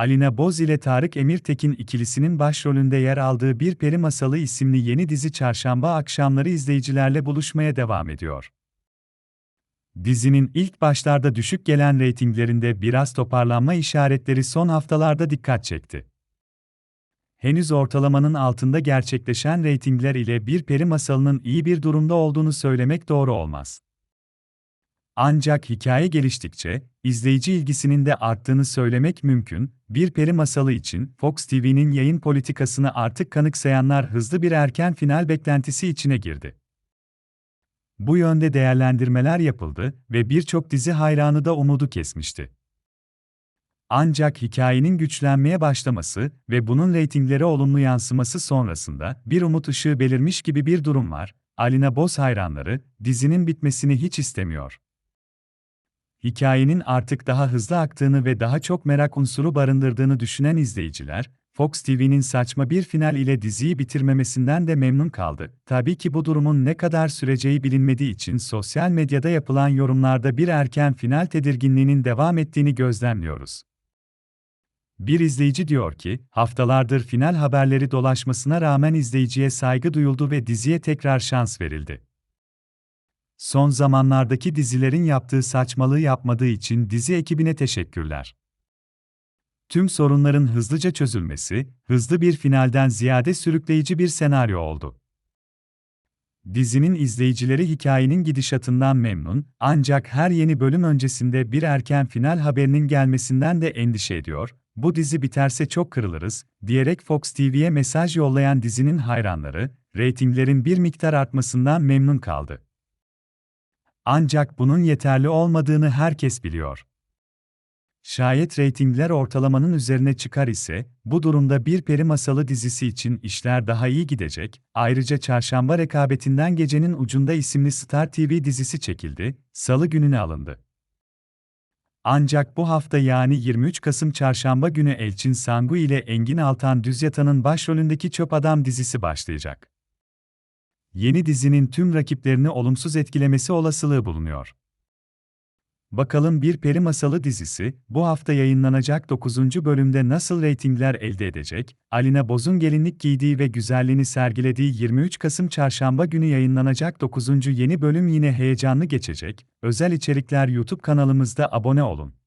Alina Boz ile Tarık Emirtekin ikilisinin başrolünde yer aldığı Bir Peri Masalı isimli yeni dizi çarşamba akşamları izleyicilerle buluşmaya devam ediyor. Dizinin ilk başlarda düşük gelen reytinglerinde biraz toparlanma işaretleri son haftalarda dikkat çekti. Henüz ortalamanın altında gerçekleşen reytingler ile Bir Peri Masalı'nın iyi bir durumda olduğunu söylemek doğru olmaz. Ancak hikaye geliştikçe, izleyici ilgisinin de arttığını söylemek mümkün. Bir peri masalı için Fox TV'nin yayın politikasını artık kanıksayanlar hızlı bir erken final beklentisi içine girdi. Bu yönde değerlendirmeler yapıldı ve birçok dizi hayranı da umudu kesmişti. Ancak hikayenin güçlenmeye başlaması ve bunun reytinglere olumlu yansıması sonrasında bir umut ışığı belirmiş gibi bir durum var. Alina Boz hayranları dizinin bitmesini hiç istemiyor hikayenin artık daha hızlı aktığını ve daha çok merak unsuru barındırdığını düşünen izleyiciler, Fox TV'nin saçma bir final ile diziyi bitirmemesinden de memnun kaldı. Tabii ki bu durumun ne kadar süreceği bilinmediği için sosyal medyada yapılan yorumlarda bir erken final tedirginliğinin devam ettiğini gözlemliyoruz. Bir izleyici diyor ki, haftalardır final haberleri dolaşmasına rağmen izleyiciye saygı duyuldu ve diziye tekrar şans verildi. Son zamanlardaki dizilerin yaptığı saçmalığı yapmadığı için dizi ekibine teşekkürler. Tüm sorunların hızlıca çözülmesi, hızlı bir finalden ziyade sürükleyici bir senaryo oldu. Dizinin izleyicileri hikayenin gidişatından memnun, ancak her yeni bölüm öncesinde bir erken final haberinin gelmesinden de endişe ediyor. Bu dizi biterse çok kırılırız, diyerek Fox TV'ye mesaj yollayan dizinin hayranları, reytinglerin bir miktar artmasından memnun kaldı. Ancak bunun yeterli olmadığını herkes biliyor. Şayet reytingler ortalamanın üzerine çıkar ise, bu durumda bir peri masalı dizisi için işler daha iyi gidecek. Ayrıca Çarşamba rekabetinden Gecenin Ucunda isimli Star TV dizisi çekildi, salı gününe alındı. Ancak bu hafta yani 23 Kasım Çarşamba günü Elçin Sangu ile Engin Altan Düzyata'nın başrolündeki Çöp Adam dizisi başlayacak yeni dizinin tüm rakiplerini olumsuz etkilemesi olasılığı bulunuyor. Bakalım Bir Peri Masalı dizisi, bu hafta yayınlanacak 9. bölümde nasıl reytingler elde edecek? Alina Boz'un gelinlik giydiği ve güzelliğini sergilediği 23 Kasım Çarşamba günü yayınlanacak 9. yeni bölüm yine heyecanlı geçecek. Özel içerikler YouTube kanalımızda abone olun.